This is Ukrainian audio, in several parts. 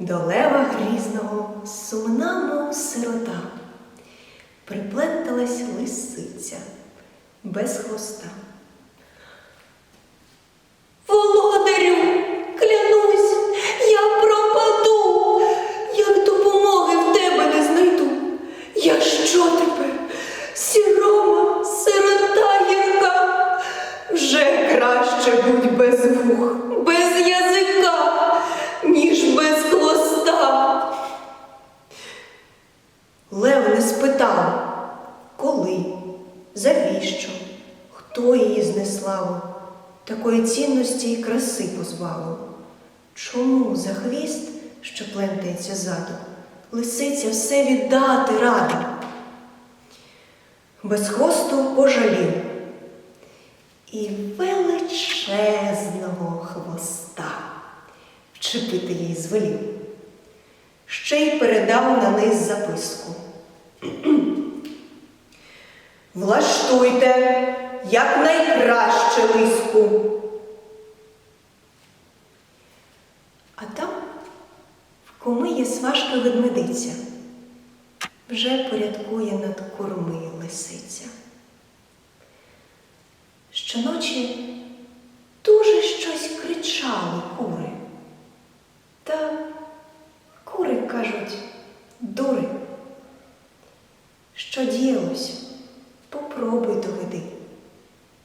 До лева грізного сумна, мов сирота, припленталась лисиця без хвоста. Володарю, клянусь, я пропаду, як допомоги в тебе не знайду. Я що тепер? Сірома, сирота гірка. Вже краще будь без вух, завіщо, хто її знеславив, такої цінності і краси позбавив. Чому за хвіст, що плентається ззаду, лисиця все віддати рада? Без хвосту пожалів і величезного хвоста вчепити їй звелів. Ще й передав на низ записку. Влаштуйте якнайкраще лиску. А там в коми є сважка ведмедиця, вже порядкує над корми лисиця. Щоночі дуже щось кричали кури. Та кури кажуть дури. Що діялось? Попробуй доведи.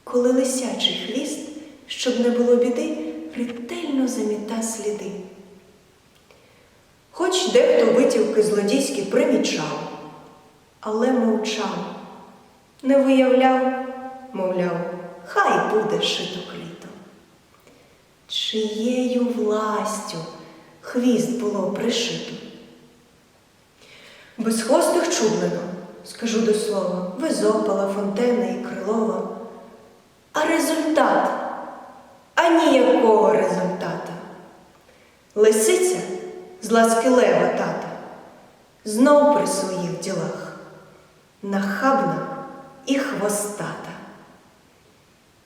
Коли лисячий хвіст, щоб не було біди, ретельно заміта сліди. Хоч дехто витівки злодійські примічав, але мовчав, не виявляв, мовляв, хай буде шито кліто. Чиєю властю хвіст було пришито? Безхвостих чублено, скажу до слова, Визопала, Фонтена і Крилова. А результат? А ніякого результата. Лисиця з ласки лева тата знов при своїх ділах, нахабна і хвостата.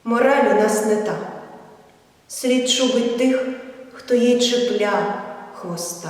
Мораль у нас не та, слід шубить тих, хто їй чіпля хвоста.